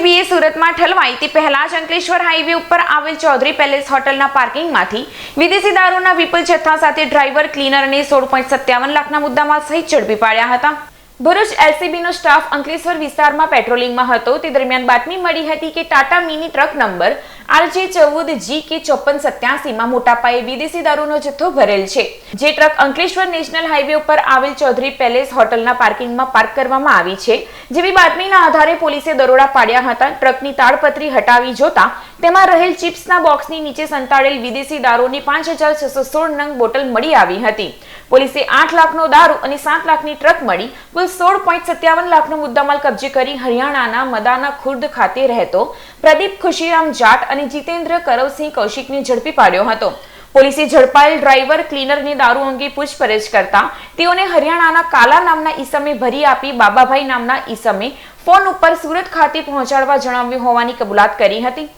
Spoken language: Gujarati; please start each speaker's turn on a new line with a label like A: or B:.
A: એલસીબીએ સુરતમાં ઠલવાઈ. તે પહેલા જ અંકલેશ્વર હાઈવે ઉપર આવેલ ચૌધરી પેલેસ હોટલના પાર્કિંગમાંથી વિદેશી દારૂના વિપુલ જથ્થા સાથે ડ્રાઈવર, ક્લીનર અને સોળ પોઈન્ટ સત્યાવન લાખના મુદ્દામાં સહિત ઝડપી પાડ્યા હતા. ભરૂચ એલસીબીનો સ્ટાફ અંકલેશ્વર વિસ્તારમાં પેટ્રોલિંગમાં હતો. તે દરમિયાન બાતમી મળી હતી કે Tata mini truck number RJ ચૌદ જી કે ચોપન, સત્યાસીમાં મોટા પાયે વિદેશી દારૂનો જથ્થો ભરેલ છે. જે ટ્રક અંકલેશ્વર નેશનલ હાઈવે ઉપર આવેલ ચૌધરી પેલેસ હોટલના પાર્કિંગમાં પાર્ક કરવામાં આવી છે. જેવી બાતમીના આધારે પોલીસે દરોડા પાડ્યા હતા. ટ્રકની તાળપત્રી હટાવી જોતા તેમાં રહેલ ચિપ્સના બોક્સની નીચે સંતાડેલ વિદેશી દારૂની પાંચ હજાર છસો સોળ નંગ બોટલ મળી આવી હતી. પોલીસે આઠ લાખનો દારૂ અને સાત લાખની ટ્રક મળી, કુલ સોળ પોઈન્ટ સત્યાવન લાખનો મુદ્દામાલ કબજે કરી હરિયાણાના મદાના ખુર્દ ખાતે રહેતો પ્રદીપ ખુશીરામ જાટ અને જીતેન્દ્ર કરવસિંહ કૌશિકને ઝડપી પાડ્યો હતો. પોલીસે ઝડપાયેલ ડ્રાઈવર, ક્લીનરને દારૂ અંગે પૂછપરછ કરતા તેઓને હરિયાણાના કાલા નામના ઈસમે ભરી આપી બાબાભાઈ નામના ઈસમે ફોન ઉપર સુરત ખાતે પહોંચાડવા જણાવ્યું હોવાની કબૂલાત કરી હતી.